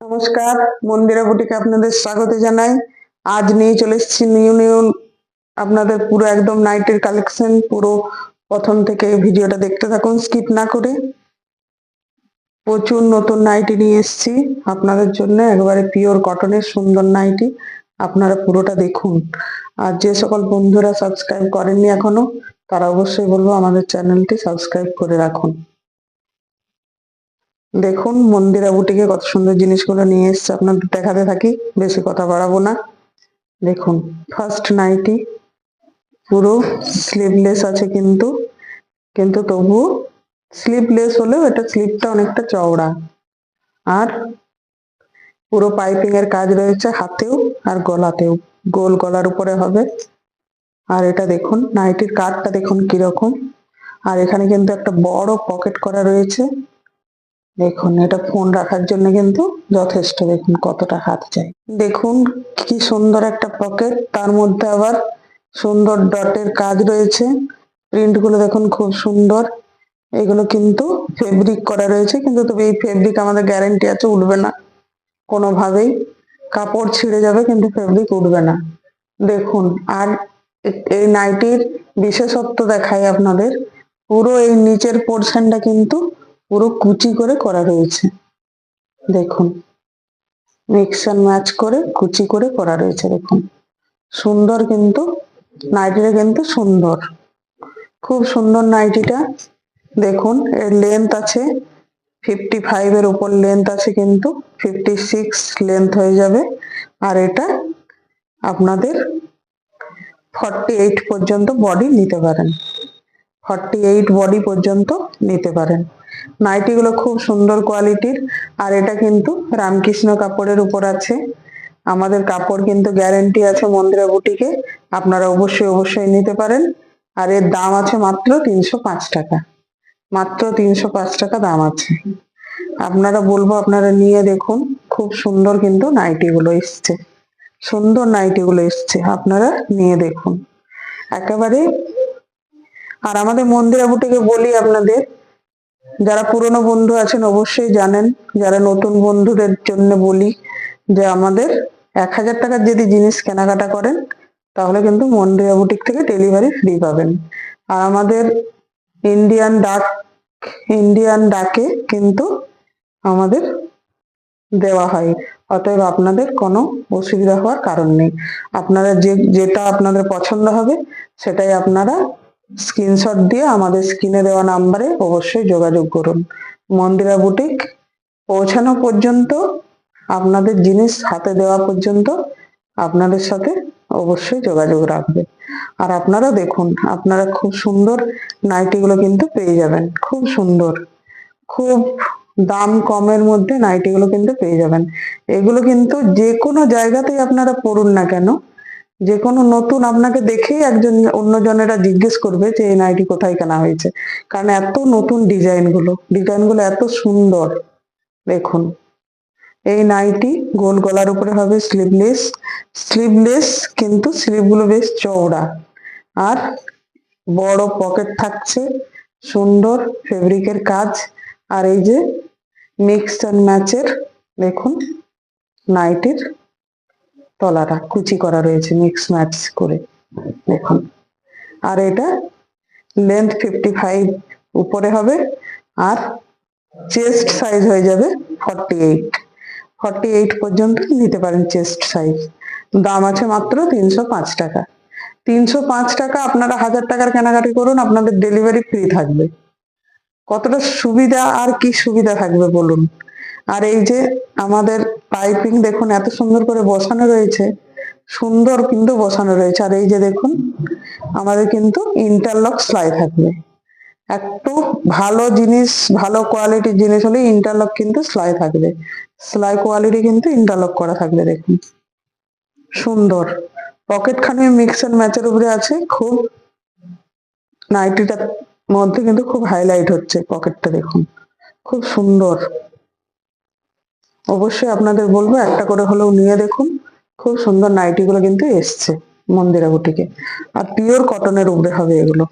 নমস্কার, মন্দিরা বুটিকে আপনাদের স্বাগত জানাই। আজ নিয়ে চলে এসেছি নিউ নিউ আপনাদের পুরো একদম নাইটের কালেকশন পুরো প্রথম থেকে ভিডিওটা দেখতে থাকুন স্কিপ না করে। প্রচুর নতুন নাইটি নিয়ে এসেছি। আপনাদের জন্য একবারে পিওর কটনের সুন্দর নাইটি আপনারা পুরোটা দেখুন। আর যে সকল বন্ধুরা সাবস্ক্রাইব করেননি এখনও, তারা অবশ্যই বলব আমাদের চ্যানেলটি সাবস্ক্রাইব করে রাখুন। দেখুন মন্দিরা বুটিকে কত সুন্দর জিনিসগুলো নিয়ে এসছে। আপনাদের দেখাতে থাকি, বেশি কথা বাড়াবো না। দেখুন ফার্স্ট নাইটি পুরো স্লিভলেস আছে কিন্তু। কিন্তু তবুও স্লিভলেস হলেও এটা স্লিভটা অনেকটা চওড়া। আর পুরো পাইপিং এর কাজ রয়েছে হাতেও আর গলাতেও। গোল গলার উপরে হবে। আর এটা দেখুন নাইটির কাঠটা দেখুন কীরকম। আর এখানে কিন্তু একটা বড় পকেট করা রয়েছে। দেখুন, এটা ফোন রাখার জন্য কিন্তু যথেষ্ট। দেখুন কতটা হাত চাই। দেখুন কি সুন্দর একটা পকেট তার মধ্যে আবার সুন্দর ডটের কাজ রয়েছে। প্রিন্টগুলো দেখুন খুব সুন্দর। এগুলো কিন্তু ফেব্রিক করা রয়েছে। কিন্তু তবে এই ফেব্রিক আমাদের গ্যারেন্টি আছে, উঠবে না কোনোভাবেই। কাপড় ছিঁড়ে যাবে, কিন্তু ফেব্রিক উঠবে না। দেখুন, আর এই নাইটির বিশেষত্ব দেখাই আপনাদের। পুরো এই নিচের পোর্শনটা কিন্তু পুরো কুচি করে করা রয়েছে। দেখুন। মিক্স অ্যান্ড ম্যাচ করে কুচি করে করা রয়েছে, দেখুন। সুন্দর কিন্তু, নাইটিটা কিন্তু সুন্দর। খুব সুন্দর নাইটিটা। দেখুন, এর লেন্থ আছে ফিফটি ফাইভ এর উপর লেন্থ আছে কিন্তু ফিফটি সিক্স লেন্থ হয়ে যাবে। আর এটা আপনাদের ফর্টি এইট পর্যন্ত বডি নিতে পারেন। ফর্টি এইট বডি পর্যন্ত নিতে পারেন। নাইটিগুলো খুব সুন্দর কোয়ালিটির আর এটা কিন্তু রামকৃষ্ণ কাপড়ের উপর আছে। আমাদের কাপড় কিন্তু গ্যারেন্টি আছে মন্দিরা বুটিকে। আপনারা অবশ্যই অবশ্যই নিতে পারেন। আর এর দাম আছে মাত্র তিনশো পাঁচ টাকা। মাত্র তিনশো পাঁচ টাকা দাম আছে। আপনারা বলব আপনারা নিয়ে দেখুন, খুব সুন্দর কিন্তু নাইটিগুলো এসছে। সুন্দর নাইটিগুলো এসছে, আপনারা নিয়ে দেখুন। একেবারে, আর আমাদের মন্দিরা বুটিকে বলি আপনাদের যারা পুরনো বন্ধু আছেন অবশ্যই জানেন, যারা নতুন বন্ধুদের জন্য বলি যে আমাদের এক হাজার টাকার যদি জিনিস কেনাকাটা করেন, তাহলে কিন্তু মন্দিরা বুটিক থেকে ডেলিভারি ফ্রি পাবেন। আর আমাদের ইন্ডিয়ান ডাক ইন্ডিয়ান ডাকে কিন্তু আমাদের দেওয়া হয়। অতএব আপনাদের কোনো অসুবিধা হওয়ার কারণ নেই। আপনারা যে, যেটা আপনাদের পছন্দ হবে, সেটাই আপনারা স্ক্রিনশট দিয়ে আমাদের স্ক্রিনে দেওয়া নাম্বারে অবশ্যই যোগাযোগ করুন। মন্দিরা বুটিক পৌঁছানো পর্যন্ত, আপনাদের জিনিস হাতে দেওয়া পর্যন্ত আপনাদের সাথে অবশ্যই যোগাযোগ রাখবে। আর আপনারা দেখুন, আপনারা খুব সুন্দর নাইটিগুলো কিন্তু পেয়ে যাবেন, খুব সুন্দর। খুব দাম কমের মধ্যে নাইটিগুলো কিন্তু পেয়ে যাবেন। এগুলো কিন্তু যে কোনো জায়গাতেই আপনারা পড়ুন না কেন যে কোনো নতুন আপনাকে দেখেই একজন অন্যজনেরা জিজ্ঞেস করবে যে এই নাইটি কোথায় কেনা হয়েছে। কারণ এত নতুন ডিজাইনগুলো ডিজাইনগুলো এত সুন্দর, দেখুন। এই নাইটি গোল গলার উপরে হবে স্লিভলেস স্লিভলেস কিন্তু স্লিভগুলো বেশ চওড়া। আর বড় পকেট থাকছে, সুন্দর ফেব্রিকের কাজ। আর এই যে মিক্স অ্যান্ড ম্যাচের দেখুন, নাইটির তলাটা কুচি করা রয়েছে মিক্স ম্যাচ করে। দেখুন। আর এটা লেন্থ ফিফটি ফাইভ উপরে হবে আর চেস্ট সাইজ হয়ে যাবে ফর্টি এইট ফর্টি এইট পর্যন্ত নিতে পারেন চেস্ট সাইজ দাম আছে মাত্র তিনশো পাঁচ টাকা। তিনশো পাঁচ টাকা আপনারা হাজার টাকার কেনাকাটি করুন, আপনাদের ডেলিভারি ফ্রি থাকবে। কতটা সুবিধা আর কি সুবিধা থাকবে বলুন? আর এই যে আমাদের পাইপিং দেখুন এত সুন্দর করে বসানো রয়েছে। সুন্দর কিন্তু বসানো রয়েছে। আর এই যে দেখুন, আমাদের কিন্তু ইন্টারলক সেলাই থাকবে। একটু ভালো জিনিস, ভালো কোয়ালিটির জিনিস হলে ইন্টারলক কিন্তু সেলাই থাকবে। সেলাই কোয়ালিটি কিন্তু ইন্টারলক করা থাকবে দেখুন। সুন্দর। পকেট খানি মিক্স এন্ড ম্যাচের উপরে আছে। খুব নাইটিটার মধ্যে কিন্তু খুব হাইলাইট হচ্ছে পকেটটা দেখুন। খুব সুন্দর। অবশ্যই আপনাদের বলব, একটা করে হলেও নিয়ে দেখুন। খুব সুন্দর নাইটি গুলো কিন্তু এসছে মন্দিরা বুটিকে আর পিওর কটনের উপরে হবে এগুলো।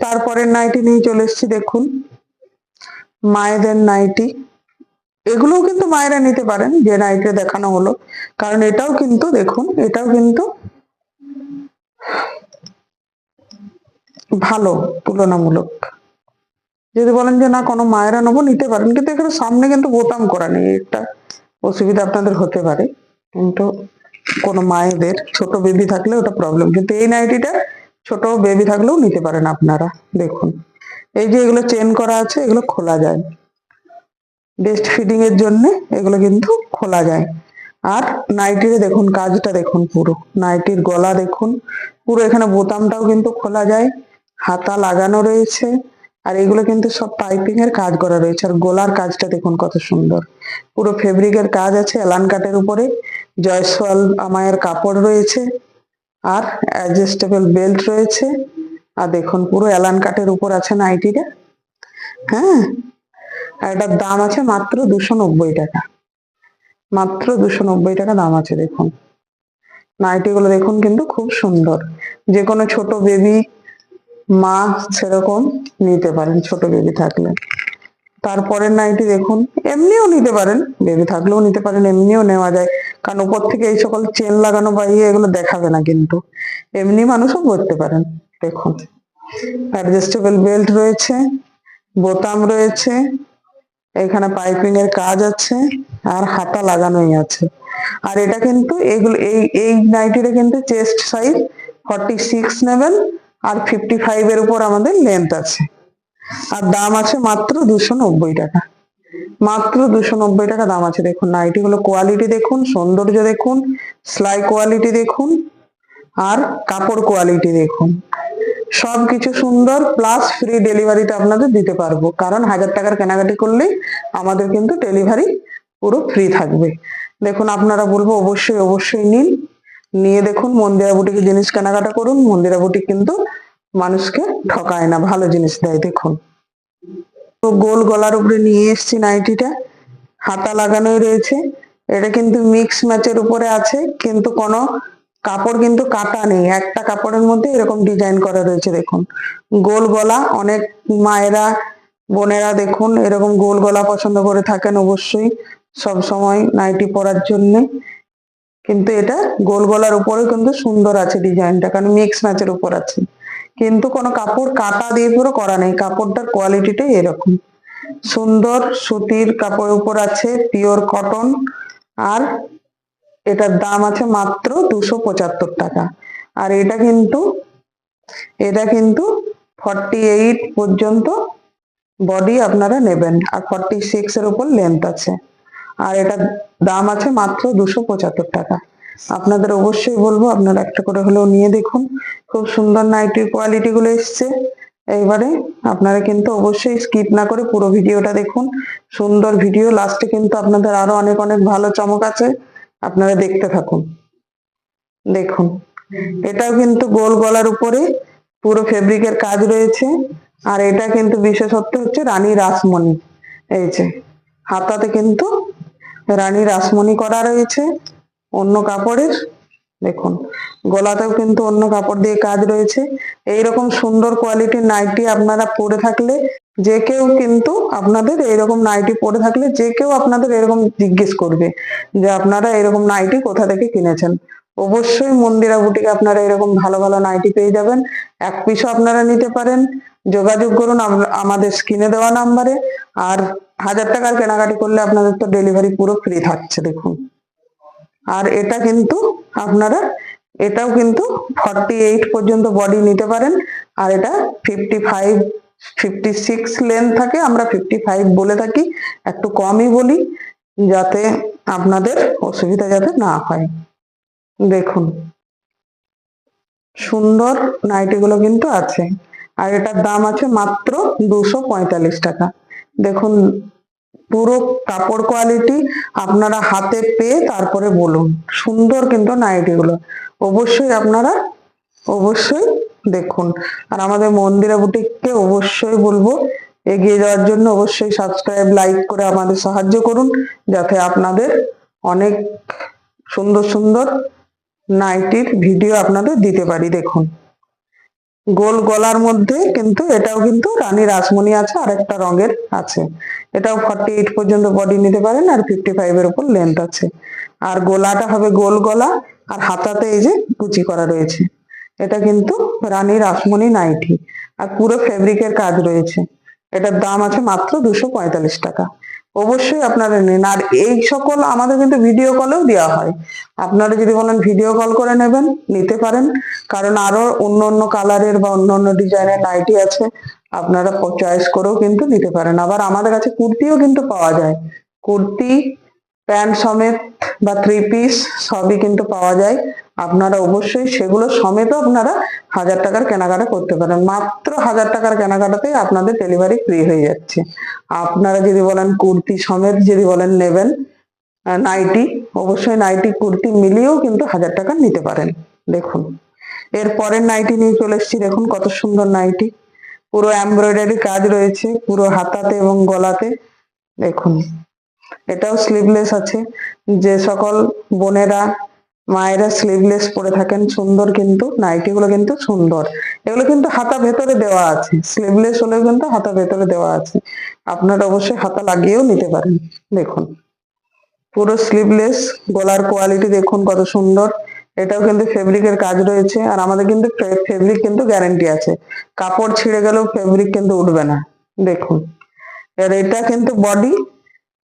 তারপরের নাইটি নিয়ে চলে এসেছি, দেখুন। মায়েদের নাইটি। এগুলোও কিন্তু মায়েরা নিতে পারেন, যে নাইটে দেখানো হলো। কারণ এটাও কিন্তু, দেখুন, এটাও কিন্তু ভালো, তুলনামূলক। যদি বলেন যে, না, কোনো মায়েরা নেব, নিতে পারেন কিন্তু এখানে সামনে কিন্তু বোতাম করা নেই। একটা অসুবিধা আপনাদের হতে পারে। কিন্তু কোনো মায়েদের, ছোট বেবি থাকলে ওটা প্রবলেম কিন্তু এই নাইটিটা ছোট বেবি থাকলেও নিতে পারেন আপনারা। দেখুন। এই যে এগুলো চেন করা আছে, এগুলো খোলা যায়। বেস্ট ফিডিং এর জন্য এগুলো কিন্তু খোলা যায়। আর নাইটির দেখুন, কাজটা দেখুন পুরো। নাইটির গলা দেখুন। পুরো এখানে বোতামটাও কিন্তু খোলা যায়। হাতা লাগানো রয়েছে। আর এগুলো কিন্তু সব পাইপিং এর কাজ করা রয়েছে। আর গোলার কাজটা দেখুন কত সুন্দর। পুরো ফেব্রিকের কাজ আছে এলান কাটের উপরে। জয়সওয়াল আমায়ের কাপড় রয়েছে। আর অ্যাডজাস্টেবল বেল্ট রয়েছে। আর দেখুন পুরো এলান কাটের উপর আছে নাইটিটা হ্যাঁ? আর এটার দাম আছে মাত্র দুশো নব্বই টাকা। মাত্র দুশো নব্বই টাকা দাম আছে দেখুন। নাইটি গুলো দেখুন কিন্তু খুব সুন্দর। যে কোনো ছোট বেবি মা সেরকম নিতে পারেন, ছোট বেবি থাকলে। তারপরের নাইটি দেখুন, এমনিও নিতে পারেন বেবি থাকলেও নিতে পারেন, এমনিও নেওয়া যায়। কারণ উপর থেকে এই সকল চেন লাগানো বা ইয়ে এগুলো দেখাবে না কিন্তু। এমনি মানুষও করতে পারেন, দেখুন। অ্যাডজাস্টেবল বেল্ট রয়েছে, বোতাম রয়েছে, এখানে পাইপিং এর কাজ আছে, আর হাতা লাগানোই আছে। আর এটা কিন্তু এগুলো, এই এই নাইটিটা কিন্তু চেস্ট সাইজ ফর্টি সিক্স নেবেন আর ফিফটি ফাইভ এর উপর আমাদের লেন্থ আছে। আর দাম আছে মাত্র দুশো নব্বই টাকা। মাত্র দুশো নব্বই টাকা দাম আছে। দেখুন না নাইটি গুলো কোয়ালিটি দেখুন, সৌন্দর্য দেখুন সেলাই কোয়ালিটি দেখুন, আর কাপড় কোয়ালিটি দেখুন। সবকিছু সুন্দর প্লাস ফ্রি ডেলিভারিটা আপনাদের দিতে পারব। কারণ হাজার টাকার কেনাকাটি করলে আমাদের কিন্তু ডেলিভারি পুরো ফ্রি থাকবে। দেখুন, আপনারা বলব অবশ্যই অবশ্যই নিন। নিয়ে দেখুন, মন্দিরা বুটিকে জিনিস কেনাকাটা করুন, মন্দিরা বুটিক কিন্তু মানুষকে ঠকায় না, ভালো জিনিস দেয়, দেখুন। তো গোল গলার উপরে নিয়ে এসছি নাইটিটা, হাতা লাগানোই রয়েছে। এটা কিন্তু মিক্স ম্যাচের উপরে আছে, কিন্তু কোনো কাপড় কিন্তু কাটা নেই, একটা কাপড়ের মধ্যে এরকম ডিজাইন করা রয়েছে, দেখুন। গোল গলা, অনেক মায়েরা, বোনেরা দেখুন, এরকম গোল গলা পছন্দ করে থাকেন অবশ্যই সব সময় নাইটি পরার জন্য। কিন্তু এটা গোল গলার উপরে কিন্তু সুন্দর আছে ডিজাইনটা, কারণ মিক্স ম্যাচের উপর আছে। কিন্তু কোনো কাপড় কাটা দিয়ে পুরো করা নেই, কাপড়টার কোয়ালিটিটাই এরকম। সুন্দর সুতির কাপড়ের উপর আছে পিওর কটন আর এটার দাম আছে মাত্র দুশো পঁচাত্তর টাকা। আর এটা কিন্তু এটা কিন্তু ফর্টি এইট পর্যন্ত বডি আপনারা নেবেন, আর ফর্টি সিক্স এর উপর লেন্থ আছে। আর এটার দাম আছে মাত্র দুশো পঁচাত্তর টাকা। আপনাদের অবশ্যই বলব, আপনারা একটা করে হলেও নিয়ে দেখুন। খুব সুন্দর নাইটির কোয়ালিটি গুলো এসছে। এইবারে আপনারা কিন্তু অবশ্যই স্কিপ না করে পুরো ভিডিওটা দেখুন। সুন্দর ভিডিও লাস্টে কিন্তু আপনাদের আরও অনেক অনেক ভালো চমক আছে। আপনারা দেখতে থাকুন। দেখুন। এটাও কিন্তু গোল গলার উপরে পুরো ফেব্রিকের কাজ রয়েছে। আর এটা কিন্তু বিশেষত্ব হচ্ছে রানী রাসমণি। এই যে, হাতাতে কিন্তু রানী রাসমণি করা রয়েছে, অন্য কাপড়ের, দেখুন, গলাতেও কিন্তু অন্য কাপড় দিয়ে কাজ রয়েছে। এইরকম সুন্দর কোয়ালিটির নাইটি আপনারা পরে থাকলে, যে কেউ কিন্তু আপনাদের এরকম নাইটি পরে থাকলে, যে কেউ আপনাদের এরকম জিজ্ঞেস করবে যে আপনারা এরকম নাইটি কোথা থেকে কিনেছেন। অবশ্যই মন্দিরা বুটিকে আপনারা এরকম ভালো ভালো নাইটি পেয়ে যাবেন। এক পিসও আপনারা নিতে পারেন। যোগাযোগ করুন আম- আমাদের স্ক্রিনে দেওয়া নাম্বারে। আর হাজার টাকার কেনাকাটি করলে আপনাদের তো ডেলিভারি পুরো ফ্রি থাকছে, দেখুন। আর এটা কিন্তু আপনারা, এটাও কিন্তু ফর্টি এইট পর্যন্ত বডি নিতে পারেন। আর এটা fifty five fifty six length থাকে। আমরা ফিফটি ফাইভ বলে থাকি। একটু কমই বলি, যাতে আপনাদের অসুবিধা যাতে না হয়। দেখুন, সুন্দর নাইটিগুলো কিন্তু আছে। আর এটার দাম আছে মাত্র দুশো পঁয়তাল্লিশ টাকা। দেখুন, পুরো কাপড় কোয়ালিটি আপনারা হাতে পেয়ে তারপরে বলুন। সুন্দর কিন্তু নাইটি গুলো। অবশ্যই আপনারা, অবশ্যই দেখুন। আর আমাদের মন্দিরা বুটিককে অবশ্যই বলব, এগিয়ে যাওয়ার জন্য অবশ্যই সাবস্ক্রাইব লাইক করে আমাদের সাহায্য করুন, যাতে আপনাদের অনেক সুন্দর সুন্দর নাইটির ভিডিও আপনাদের দিতে পারি। দেখুন। গোল গলার মধ্যে কিন্তু এটাও কিন্তু রানী রাসমণি আছে আর একটা রঙের আছে। এটাও ফর্টি এইট পর্যন্ত বডি নিতে পারেন আর ফিফটি ফাইভ এর উপর লেন্থ আছে। আর গোলাটা হবে গোল গলা আর হাতাতে এই যে কুচি করা রয়েছে। এটা কিন্তু রানী রাসমণি নাইটি। আর পুরো ফেব্রিকের কাজ রয়েছে। এটার দাম আছে মাত্র দুশো টাকা। অবশ্যই আপনারা নিন। আর এই সকল আমাদের কিন্তু ভিডিও কলেও দেওয়া হয়। আপনারা যদি বলেন ভিডিও কল করে নেবেন, নিতে পারেন। কারণ আরও অন্য অন্য কালারের বা অন্য অন্য ডিজাইনের নাইটি আছে। আপনারা চয়েস করেও কিন্তু নিতে পারেন। আবার আমাদের কাছে কুর্তিও কিন্তু পাওয়া যায়। কুর্তি প্যান্ট সমেত বা থ্রি পিস সবই কিন্তু পাওয়া যায়। আপনারা অবশ্যই সেগুলো সমেতও আপনারা হাজার টাকার কেনাকাটা করতে পারেন। মাত্র হাজার টাকার কেনাকাটাতেই আপনাদের ডেলিভারি ফ্রি হয়ে যাচ্ছে। আপনারা যদি বলেন কুর্তি সমেত যদি বলেন নেবেন নাইটি, অবশ্যই নাইটি, কুর্তি মিলিয়েও কিন্তু হাজার টাকা নিতে পারেন। দেখুন, এর পরের নাইটি নিয়ে চলে এসেছি। দেখুন কত সুন্দর নাইটি। পুরো এমব্রয়ডারি কাজ রয়েছে, পুরো হাতাতে এবং গলাতে। দেখুন এটাও স্লিভলেস আছে। যে সকল বোনেরা, মায়েরা স্লিভলেস পরে থাকেন, সুন্দর কিন্তু নাইটি গুলো কিন্তু সুন্দর। এগুলো কিন্তু হাতা ভেতরে দেওয়া আছে। স্লিভলেস হলেও কিন্তু হাতা ভেতরে দেওয়া আছে। আপনারা অবশ্যই হাতা লাগিয়েও নিতে পারেন। দেখুন, পুরো স্লিভলেস গলার কোয়ালিটি দেখুন কত সুন্দর। এটাও কিন্তু ফেব্রিকের কাজ রয়েছে। আর আমাদের কিন্তু ফেব্রিক কিন্তু গ্যারেন্টি আছে। কাপড় ছিঁড়ে গেলেও ফেব্রিক কিন্তু উঠবে না। দেখুন, আর এটা কিন্তু বডি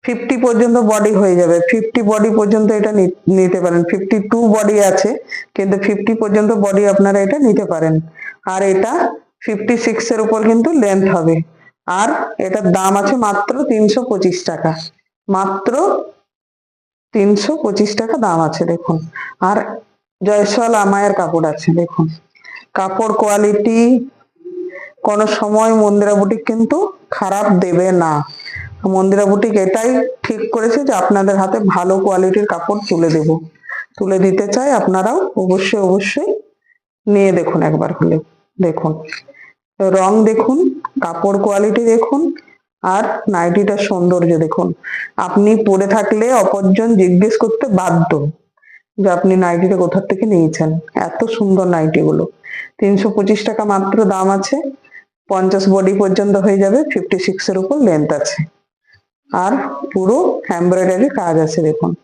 ফিফটি পর্যন্ত বডি হয়ে যাবে। ফিফটি বডি পর্যন্ত এটা নিতে পারেন। ফিফটি টু বডি আছে, কিন্তু ফিফটি পর্যন্ত বডি আপনারা এটা নিতে পারেন। আর এটা ফিফটি সিক্স এর উপর কিন্তু লেন্থ হবে। আর এটার দাম আছে মাত্র তিনশো পঁচিশ টাকা। মাত্র তিনশো পঁচিশ টাকা দাম আছে, দেখুন। আর জয়সওয়াল আমায়ের কাপড় আছে, দেখুন। কাপড় কোয়ালিটি কোনো সময় মন্দিরা বুটিক কিন্তু খারাপ দেবে না। মন্দিরা বুটিক এটাই ঠিক করেছে যে আপনাদের হাতে ভালো কোয়ালিটির কাপড় তুলে দেব। তুলে দিতে চাই আপনারাও অবশ্যই অবশ্যই নিয়ে দেখুন একবার হলে দেখুন। রং দেখুন, কাপড় কোয়ালিটি দেখুন আর নাইটিটার সৌন্দর্য দেখুন। আপনি পরে থাকলে অপরজন জিজ্ঞেস করতে বাধ্য যে আপনি নাইটিটা কোথার থেকে নিয়েছেন। এত সুন্দর নাইটি গুলো তিনশো পঁচিশ টাকা মাত্র দাম আছে, পঞ্চাশ বডি পর্যন্ত হয়ে যাবে ফিফটি সিক্স এর উপর লেন্থ আছে। আর পুরো এমব্রয়ডারি কাজ আছে, দেখুন।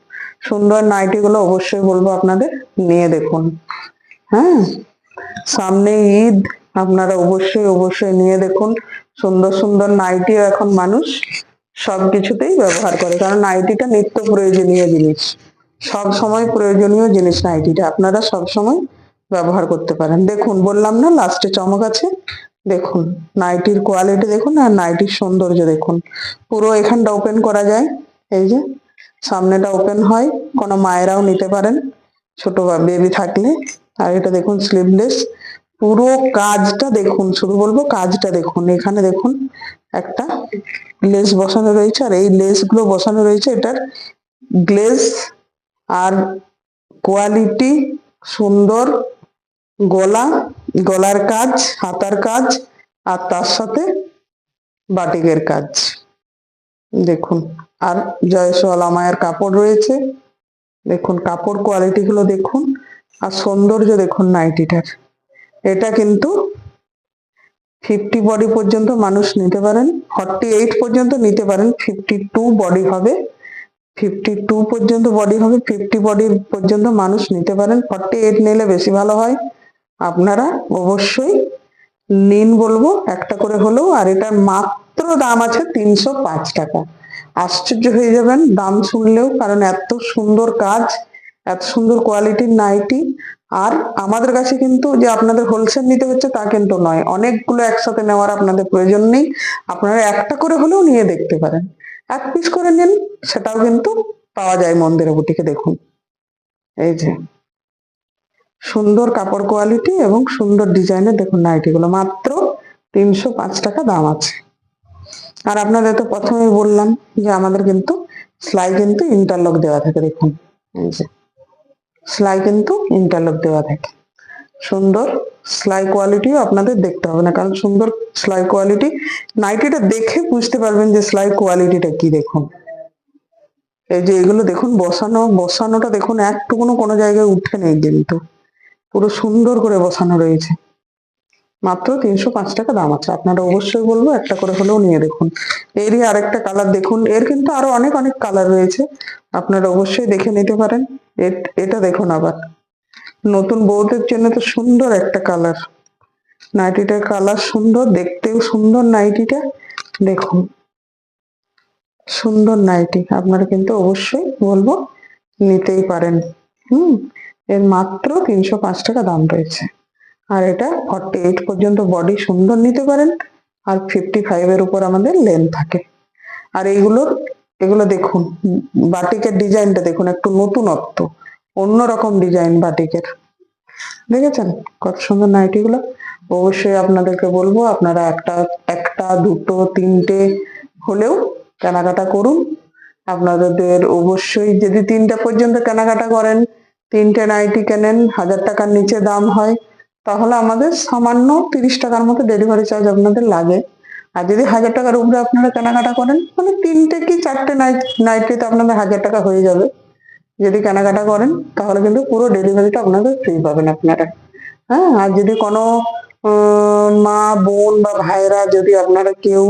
সুন্দর নাইটি গুলো অবশ্যই বলব আপনাদের, নিয়ে দেখুন। হ্যাঁ? সামনে ঈদ, আপনারা অবশ্যই অবশ্যই নিয়ে দেখুন। সুন্দর সুন্দর নাইটিও এখন মানুষ সব কিছুতেই ব্যবহার করে, কারণ নাইটিটা নিত্য প্রয়োজনীয় জিনিস। সব সময় প্রয়োজনীয় জিনিস নাইটিটা, আপনারা সব সময় ব্যবহার করতে পারেন। দেখুন, বললাম না লাস্টে চমক আছে? দেখুন নাইটির কোয়ালিটি দেখুন আর নাইটির সৌন্দর্য দেখুন। পুরো এখানটা ওপেন করা যায়, এই যে। সামনেটা ওপেন হয়, কোনো মায়েরাও নিতে পারেন, ছোট বেবি থাকলে। আর এটা দেখুন স্লিভলেস পুরো কাজটা দেখুন, শুধু বলব কাজটা দেখুন। এখানে দেখুন, একটা লেস বসানো রয়েছে আর এই লেসগুলো বসানো রয়েছে, এটার গ্লেজ আর কোয়ালিটি সুন্দর গলা। গলার কাজ, হাতার কাজ আর তার সাথে বাটিকের কাজ। দেখুন, আর জয়সওয়ালা মায়ের কাপড় রয়েছে। দেখুন, কাপড় কোয়ালিটি গুলো দেখুন আর সৌন্দর্য দেখুন নাইটিটার। এটা কিন্তু ফিফটি বডি পর্যন্ত মানুষ নিতে পারেন ফর্টি এইট পর্যন্ত নিতে পারেন ফিফটি টু বডি হবে। ফিফটি টু পর্যন্ত বডি হবে ফিফটি বডি পর্যন্ত মানুষ নিতে পারেন। ফর্টি এইট নিলে বেশি ভালো হয়। আপনারা অবশ্যই নিন বলব, একটা করে হলেও, আর এটার মাত্র দাম আছে তিনশো পাঁচ টাকা। আশ্চর্য হয়ে যাবেন, দাম শুনলেও, কারণ এত সুন্দর কাজ, এত সুন্দর কোয়ালিটির নাইটি, আর আমাদের কাছে কিন্তু যে আপনাদের হোলসেল নিতে হচ্ছে তা কিন্তু নয়। অনেকগুলো একসাথে নেওয়ার আপনাদের প্রয়োজন নেই, আপনারা একটা করে হলেও নিয়ে দেখতে পারেন। এক পিস করে নিন, সেটাও কিন্তু পাওয়া যায় মন্দিরে বুটিকে দেখুন। এই যে। সুন্দর কাপড় কোয়ালিটি এবং সুন্দর ডিজাইনের দেখুন নাইটিগুলো মাত্র তিনশো পাঁচ টাকা দাম আছে। আর আপনাদের তো প্রথমেই বললাম যে আমাদের কিন্তু সেলাই কিন্তু ইন্টারলক দেওয়া থাকে, দেখুন। এই যে, সেলাই কিন্তু ইন্টারলক দেওয়া থাকে। সুন্দর সেলাই কোয়ালিটিও আপনাদের দেখতে হবে না, কারণ সুন্দর সেলাই কোয়ালিটি নাইটিটা দেখে বুঝতে পারবেন যে সেলাই কোয়ালিটিটা কি, দেখুন। এই যে এগুলো দেখুন, বসানো, বসানোটা দেখুন একটুকুনো কোনো জায়গায় উঠে নেই কিন্তু। পুরো সুন্দর করে বসানো রয়েছে। মাত্র তিনশো পাঁচ টাকা দাম আছে। আপনারা অবশ্যই বলব, একটা করে হলেও নিয়ে দেখুন। এরই আরেকটা কালার দেখুন। এর কিন্তু আরও অনেক অনেক কালার রয়েছে। আপনারা অবশ্যই দেখে নিতে পারেন। এট- দেখুন আবার। নতুন বউদের জন্য তো সুন্দর একটা কালার নাইটিটার কালার সুন্দর, দেখতেও সুন্দর নাইটিটা। দেখুন। সুন্দর নাইটি। আপনারা কিন্তু অবশ্যই বলব, নিতেই পারেন। হুম? এর মাত্র তিনশো পাঁচ টাকা দাম রয়েছে। আর এটা ফর্টি এইট পর্যন্ত বডি সুন্দর নিতে পারেন, আর ফিফটি ফাইভ এর উপর আমাদের লেন থাকে। আর এইগুলোর এগুলো দেখুন, বাটিকের ডিজাইনটা দেখুন, একটু নতুনত্ব, অন্যরকম ডিজাইন বাটিকের। দেখেছেন কত সুন্দর নাইটিগুলো? অবশ্যই আপনাদেরকে বলব, আপনারা একটা একটা, দুটো, তিনটে হলেও কেনাকাটা করুন। আপনাদের অবশ্যই যদি তিনটা পর্যন্ত কেনাকাটা করেন তিনটে নাইটি কেনেন, হাজার টাকার নিচে দাম হয়, তাহলে আমাদের সামান্য তিরিশ টাকার মতো ডেলিভারি চার্জ আপনাদের লাগে। আর যদি হাজার টাকার উপরে আপনারা কেনাকাটা করেন মানে তিনটে কি চারটে নাইট নাইটিতে আপনাদের হাজার টাকা হয়ে যাবে। যদি কেনাকাটা করেন, তাহলে কিন্তু পুরো ডেলিভারিটা আপনাদের ফ্রি পাবেন আপনারা। হ্যাঁ আর যদি কোনো মা, বোন বা ভাইরা যদি আপনারা কেউ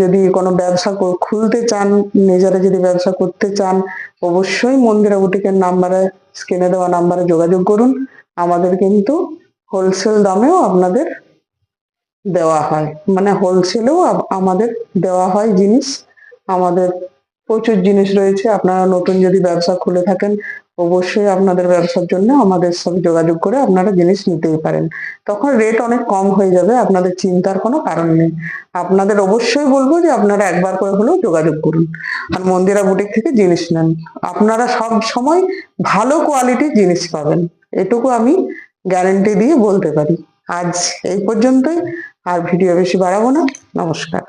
যদি কোনো ব্যবসা খুলতে চান, নিজেরা যদি ব্যবসা করতে চান, অবশ্যই মন্দিরা বুটিকের নাম্বারে স্ক্রিনে দেওয়া নাম্বারে যোগাযোগ করুন। আমাদের কিন্তু হোলসেল দামেও আপনাদের দেওয়া হয়। মানে হোলসেলেও আমাদের দেওয়া হয় জিনিস। আমাদের প্রচুর জিনিস রয়েছে। আপনারা নতুন যদি ব্যবসা খুলে থাকেন অবশ্যই আপনাদের ব্যবসার জন্য আমাদের সাথে যোগাযোগ করে আপনারা জিনিস নিতেই পারেন। তখন রেট অনেক কম হয়ে যাবে, আপনাদের চিন্তার কোনো কারণ নেই। আপনাদের অবশ্যই বলব যে আপনারা একবার করে হলেও যোগাযোগ করুন আর মন্দিরা বুটিক থেকে জিনিস নেন। আপনারা সব সময় ভালো কোয়ালিটির জিনিস পাবেন, এটুকু আমি গ্যারেন্টি দিয়ে বলতে পারি। আজ এই পর্যন্তই, আর ভিডিও বেশি বাড়াবো না। নমস্কার।